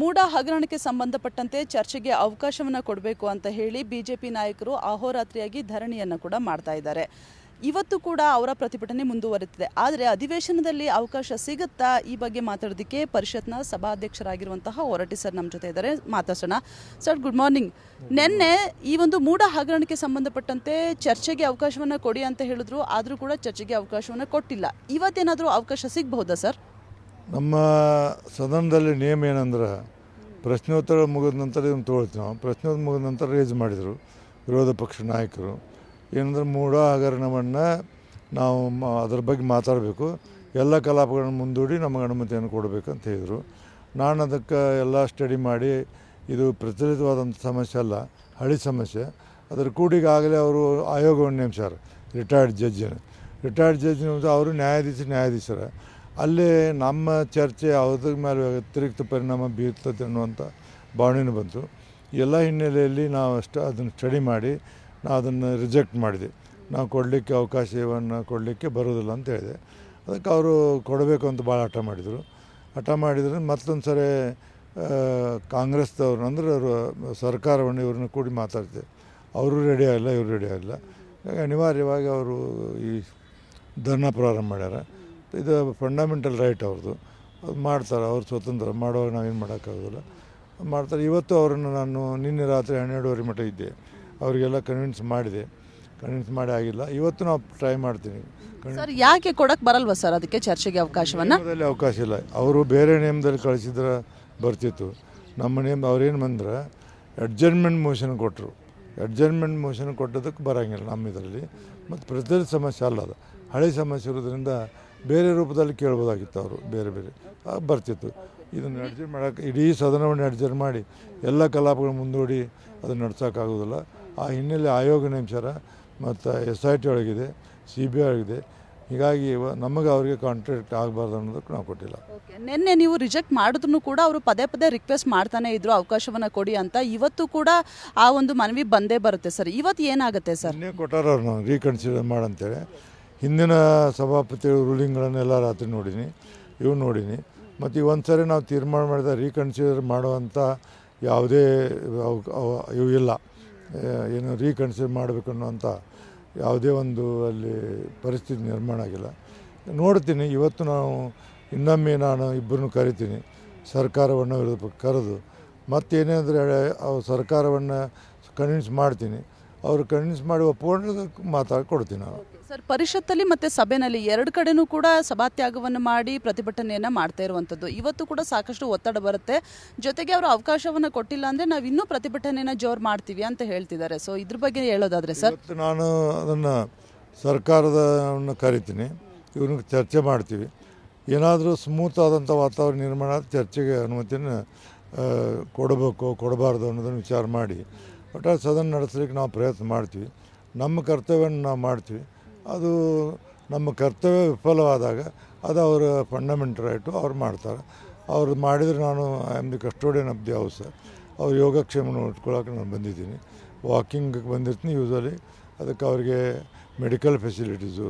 ಮೂಡ ಹಗರಣಕ್ಕೆ ಸಂಬಂಧಪಟ್ಟಂತೆ ಚರ್ಚೆಗೆ ಅವಕಾಶವನ್ನು ಕೊಡಬೇಕು ಅಂತ ಹೇಳಿ ಬಿಜೆಪಿ ನಾಯಕರು ಅಹೋರಾತ್ರಿಯಾಗಿ ಧರಣಿಯನ್ನು ಕೂಡ ಮಾಡ್ತಾ ಇದ್ದಾರೆ. ಇವತ್ತು ಕೂಡ ಅವರ ಪ್ರತಿಭಟನೆ ಮುಂದುವರಿತಿದೆ. ಆದರೆ ಅಧಿವೇಶನದಲ್ಲಿ ಅವಕಾಶ ಸಿಗುತ್ತಾ ಈ ಬಗ್ಗೆ ಮಾತಾಡೋದಕ್ಕೆ ಪರಿಷತ್ನ ಸಭಾಧ್ಯಕ್ಷರಾಗಿರುವಂತಹ ಹೊರಟಿ ಸರ್ ನಮ್ಮ ಜೊತೆ ಇದ್ದಾರೆ. ಮಾತಾಡ್ಸೋಣ. Sir, good morning. ನಿನ್ನೆ ಈ ಒಂದು ಮೂಡ ಹಗರಣಕ್ಕೆ ಸಂಬಂಧಪಟ್ಟಂತೆ ಚರ್ಚೆಗೆ ಅವಕಾಶವನ್ನು ಕೊಡಿ ಅಂತ ಹೇಳಿದ್ರು. ಆದರೂ ಕೂಡ ಚರ್ಚೆಗೆ ಅವಕಾಶವನ್ನು ಕೊಟ್ಟಿಲ್ಲ. ಇವತ್ತೇನಾದರೂ ಅವಕಾಶ ಸಿಗಬಹುದಾ ಸರ್? ನಮ್ಮ ಸದನದಲ್ಲಿ ನಿಯಮ ಏನಂದ್ರೆ, ಪ್ರಶ್ನೋತ್ತರ ಮುಗಿದ ನಂತರ ಇದನ್ನು ತೊಗೊಳ್ತೀವಿ ನಾವು. ಪ್ರಶ್ನೋತ್ತರ ಮುಗಿದ ನಂತರ ರೇಜ್ ಮಾಡಿದರು ವಿರೋಧ ಪಕ್ಷ ನಾಯಕರು. ಏನಂದ್ರೆ ಮೂಢ ಹಗರಣವನ್ನು ನಾವು ಅದರ ಬಗ್ಗೆ ಮಾತಾಡಬೇಕು. ಎಲ್ಲ ಕಲಾಪಗಳನ್ನು ಮುಂದೂಡಿ ನಮಗೆ ಅನುಮತಿಯನ್ನು ಕೊಡಬೇಕು ಅಂತ ಹೇಳಿದರು. ನಾನು ಅದಕ್ಕೆ ಎಲ್ಲ ಸ್ಟಡಿ ಮಾಡಿ, ಇದು ಪ್ರಚಲಿತವಾದಂಥ ಸಮಸ್ಯೆ ಅಲ್ಲ, ಹಳಿ ಸಮಸ್ಯೆ. ಅದರ ಕೂಡಿಗಾಗಲೇ ಅವರು ಆಯೋಗವನ್ನು ನೇಮಿಸ್ಯಾರ ರಿಟೈರ್ಡ್ ಜಡ್ಜಿನ ರಿಟೈರ್ಡ್ ಜಡ್ಜ್ ಅವರು ನ್ಯಾಯಾಧೀಶ, ನ್ಯಾಯಾಧೀಶರ. ಅಲ್ಲಿ ನಮ್ಮ ಚರ್ಚೆ ಯಾವುದ್ರ ಮೇಲೆ ವ್ಯತಿರಿಕ್ತ ಪರಿಣಾಮ ಬೀರ್ತದೆ ಅನ್ನುವಂಥ ಭಾವನೆ ಬಂತು. ಎಲ್ಲ ಹಿನ್ನೆಲೆಯಲ್ಲಿ ನಾವು ಅಷ್ಟು ಅದನ್ನು ಸ್ಟಡಿ ಮಾಡಿ, ನಾವು ಅದನ್ನು ರಿಜೆಕ್ಟ್ ಮಾಡಿದೆ. ನಾವು ಕೊಡಲಿಕ್ಕೆ ಅವಕಾಶವನ್ನು ಕೊಡಲಿಕ್ಕೆ ಬರೋದಿಲ್ಲ ಅಂತ ಹೇಳಿದೆ. ಅದಕ್ಕೆ ಅವರು ಕೊಡಬೇಕು ಅಂತ ಭಾಳ ಹಠ ಮಾಡಿದರು. ಹಠ ಮಾಡಿದರೆ ಮತ್ತೊಂದು ಸರಿ ಕಾಂಗ್ರೆಸ್ದವ್ರು ಅಂದ್ರೆ ಅವರು ಸರ್ಕಾರವನ್ನು ಇವ್ರನ್ನ ಕೂಡಿ ಮಾತಾಡ್ತೇವೆ ಅವರು ರೆಡಿ ಆಗಿಲ್ಲ, ಇವರು ರೆಡಿ ಆಗಿಲ್ಲ. ಅನಿವಾರ್ಯವಾಗಿ ಅವರು ಈ ಧರ್ನಾ ಪ್ರಾರಂಭ ಮಾಡ್ಯಾರ. ಇದು ಫಂಡಮೆಂಟಲ್ ರೈಟ್ ಅವ್ರದ್ದು. ಅದು ಮಾಡ್ತಾರೆ ಅವ್ರು ಸ್ವತಂತ್ರ. ಮಾಡುವಾಗ ನಾವೇನು ಮಾಡೋಕ್ಕಾಗೋದಿಲ್ಲ. ಮಾಡ್ತಾರೆ. ಇವತ್ತು ಅವರನ್ನು ನಾನು ನಿನ್ನೆ ರಾತ್ರಿ ಹನ್ನೆರಡುವರೆ ಮಟ್ಟ ಇದ್ದೆ. ಅವರಿಗೆಲ್ಲ ಕನ್ವಿನ್ಸ್ ಮಾಡಿದೆ. ಕನ್ವಿನ್ಸ್ ಮಾಡಿ ಆಗಿಲ್ಲ. ಇವತ್ತು ನಾವು ಟ್ರೈ ಮಾಡ್ತೀನಿ. ಸರ್ ಯಾಕೆ ಕೊಡಕ್ಕೆ ಬರಲ್ವಾ ಸರ್ ಅದಕ್ಕೆ ಚರ್ಚೆಗೆ ಅವಕಾಶವನ್ನ? ನಿಯಮದಲ್ಲಿ ಅವಕಾಶ ಇಲ್ಲ. ಅವರು ಬೇರೆ ನಿಯಮದಲ್ಲಿ ಕಳಿಸಿದ್ರೆ ಬರ್ತಿತ್ತು. ನಮ್ಮ ನಿಯಮ ಅವ್ರೇನು ಬಂದ್ರೆ ಅಡ್ಜರ್ಮೆಂಟ್ ಮೋಷನ್ ಕೊಟ್ಟರು ಅಡ್ಜರ್ಮೆಂಟ್ ಮೋಷನ್ ಕೊಟ್ಟದಕ್ಕೆ ಬರೋಂಗಿಲ್ಲ ನಮ್ಮ ಇದರಲ್ಲಿ. ಮತ್ತು ಪ್ರತಿ ಸಮಸ್ಯೆ ಅಲ್ಲ ಅದು. ಹಳೆ ಸಮಸ್ಯೆ ಇರೋದ್ರಿಂದ ಬೇರೆ ರೂಪದಲ್ಲಿ ಕೇಳ್ಬೋದಾಗಿತ್ತು ಅವರು ಬೇರೆ ಬೇರೆ. ಬರ್ತಿತ್ತು. ಇದನ್ನು ಅಡ್ಜಸ್ಟ್ ಮಾಡೋಕೆ ಇಡೀ ಸದನವನ್ನು ಅಡ್ಜಸ್ಟ್ ಮಾಡಿ ಎಲ್ಲ ಕಲಾಪಗಳು ಮುಂದೂಡಿ ಅದನ್ನು ನಡ್ಸೋಕ್ಕಾಗೋದಿಲ್ಲ ಆ ಹಿನ್ನೆಲೆ ಆಯೋಗ ನೇಮಿಸ್ಯಾರ ಮತ್ತು ಎಸ್ ಐ ಟಿ ಒಳಗಿದೆ ಸಿ ಬಿ ಐ ಒಳಗಿದೆ. ಹೀಗಾಗಿ ನಮಗೆ ಅವರಿಗೆ ಕಾಂಟ್ರಾಕ್ಟ್ ಆಗಬಾರ್ದು ಅನ್ನೋದಕ್ಕೆ ನಾವು ಕೊಟ್ಟಿಲ್ಲ. ನಿನ್ನೆ ನೀವು ರಿಜೆಕ್ಟ್ ಮಾಡಿದ್ರು ಕೂಡ ಅವರು ಪದೇ ಪದೇ ರಿಕ್ವೆಸ್ಟ್ ಮಾಡ್ತಾನೆ ಇದ್ರು ಅವಕಾಶವನ್ನ ಕೊಡಿ ಅಂತ. ಇವತ್ತು ಕೂಡ ಆ ಒಂದು ಮನವಿ ಬಂದೇ ಬರುತ್ತೆ ಸರ್. ಇವತ್ತು ಏನಾಗುತ್ತೆ ಸರ್? ನೀವು ಕೊಟ್ಟಾರ ಅವ್ರು ನಾವು ರೀಕನ್ಸಿಡರ್ ಮಾಡಂತೇಳಿ. ಹಿಂದಿನ ಸಭಾಪತಿ ರೂಲಿಂಗ್ಗಳನ್ನೆಲ್ಲ ರಾತ್ರಿ ನೋಡೀನಿ. ಇವು ನೋಡೀನಿ. ಮತ್ತು ಈ ಒಂದು ಸರಿ ನಾವು ತೀರ್ಮಾನ ಮಾಡಿದ ರೀಕನ್ಸಿಡರ್ ಮಾಡುವಂಥ ಯಾವುದೇ ಇವು ಇಲ್ಲ. ಏನು ರೀಕನ್ಸಿಡರ್ ಮಾಡಬೇಕು ಅನ್ನುವಂಥ ಯಾವುದೇ ಒಂದು ಅಲ್ಲಿ ಪರಿಸ್ಥಿತಿ ನಿರ್ಮಾಣ ಆಗಿಲ್ಲ. ನೋಡ್ತೀನಿ. ಇವತ್ತು ನಾವು ಇನ್ನೊಮ್ಮೆ ನಾನು ಇಬ್ಬರನ್ನು ಕರಿತೀನಿ. ಸರ್ಕಾರವನ್ನು ಕರೆದು. ಮತ್ತೇನೆಂದರೆ ಅವು ಸರ್ಕಾರವನ್ನು ಕನ್ವಿನ್ಸ್ ಮಾಡ್ತೀನಿ. ಅವರು ಕನ್ವಿನ್ಸ್ ಮಾಡುವ ಪೂರ್ಣದ ಮಾತಾಡಿ ಕೊಡ್ತೀನಿ ನಾನು. ಸರ್ ಪರಿಷತ್ತಲ್ಲಿ ಮತ್ತೆ ಸಭೆನಲ್ಲಿ ಎರಡು ಕಡೆನೂ ಕೂಡ ಸಭಾತ್ಯಾಗವನ್ನು ಮಾಡಿ ಪ್ರತಿಭಟನೆಯನ್ನು ಮಾಡ್ತಾ ಇರುವಂಥದ್ದು. ಇವತ್ತು ಕೂಡ ಸಾಕಷ್ಟು ಒತ್ತಡ ಬರುತ್ತೆ. ಜೊತೆಗೆ ಅವರು ಅವಕಾಶವನ್ನು ಕೊಟ್ಟಿಲ್ಲ ಅಂದರೆ ನಾವು ಇನ್ನೂ ಪ್ರತಿಭಟನೆಯನ್ನು ಜೋರು ಮಾಡ್ತೀವಿ ಅಂತ ಹೇಳ್ತಿದ್ದಾರೆ. ಸೊ ಇದ್ರ ಬಗ್ಗೆ ಹೇಳೋದಾದ್ರೆ ಸರ್ ಇವತ್ತು ನಾನು ಅದನ್ನು ಸರ್ಕಾರದವನ್ನು ಕರಿತೀನಿ. ಇವ್ರಿಗೆ ಚರ್ಚೆ ಮಾಡ್ತೀವಿ. ಏನಾದರೂ ಸ್ಮೂತ್ ಆದಂಥ ವಾತಾವರಣ ನಿರ್ಮಾಣ ಚರ್ಚೆಗೆ ಅನುಮತಿಯನ್ನು ಕೊಡಬೇಕು ಕೊಡಬಾರ್ದು ಅನ್ನೋದನ್ನು ವಿಚಾರ ಮಾಡಿ. ಒಟ್ಟಾರೆ ಸದನ ನಡೆಸಲಿಕ್ಕೆ ನಾವು ಪ್ರಯತ್ನ ಮಾಡ್ತೀವಿ. ನಮ್ಮ ಕರ್ತವ್ಯವನ್ನು ನಾವು ಮಾಡ್ತೀವಿ. ಅದು ನಮ್ಮ ಕರ್ತವ್ಯ ವಿಫಲವಾದಾಗ ಅದು ಅವರ ಫಂಡಮೆಂಟ್ ರೈಟು ಅವ್ರು ಮಾಡ್ತಾರೆ. ಅವ್ರು ಮಾಡಿದರೆ ನಾನು I am the custodian of the house ಅವ್ರು ಯೋಗಕ್ಷೇಮನ ಉಟ್ಕೊಳ್ಳೋಕೆ ನಾನು ಬಂದಿದ್ದೀನಿ. ವಾಕಿಂಗ್ ಬಂದಿರ್ತೀನಿ ಯೂಸ್ವಲಿ ಅದಕ್ಕೆ ಅವ್ರಿಗೆ ಮೆಡಿಕಲ್ ಫೆಸಿಲಿಟೀಸು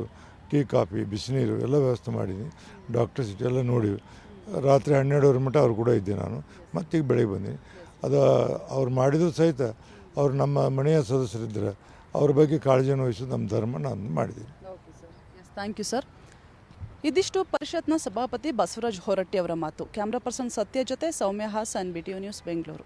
ಟೀ, ಕಾಫಿ, ಬಿಸಿನೀರು ಎಲ್ಲ ವ್ಯವಸ್ಥೆ ಮಾಡಿದ್ದೀನಿ. ಡಾಕ್ಟರ್ಸ್ ಎಲ್ಲ ನೋಡಿ ರಾತ್ರಿ ಹನ್ನೆರಡುವರೆ ಮಟ್ಟ ಅವ್ರು ಕೂಡ ಇದ್ದೆ ನಾನು. ಮತ್ತೀಗ ಬೆಳಗ್ಗೆ ಬಂದೀನಿ. ಅದು ಅವ್ರು ಮಾಡಿದ್ರು ಸಹಿತ ಅವ್ರು ನಮ್ಮ ಮನೆಯ ಸದಸ್ಯರಿದ್ದರೆ ಅವ್ರ ಬಗ್ಗೆ ಕಾಳಜಿಯನ್ನು ವಹಿಸೋದು ನಮ್ಮ ಧರ್ಮ, ನಾನು ಮಾಡಿದ್ದೀನಿ. ಥ್ಯಾಂಕ್ ಯು ಸರ್ ಇದಿಷ್ಟು ಪರಿಷತ್ನ ಸಭಾಪತಿ ಬಸವರಾಜ್ ಹೊರಟ್ಟಿ ಅವರ ಮಾತು. ಕ್ಯಾಮ್ರಾ ಪರ್ಸನ್ ಸತ್ಯ ಜೊತೆ Soumya Hassan B T news Bengaluru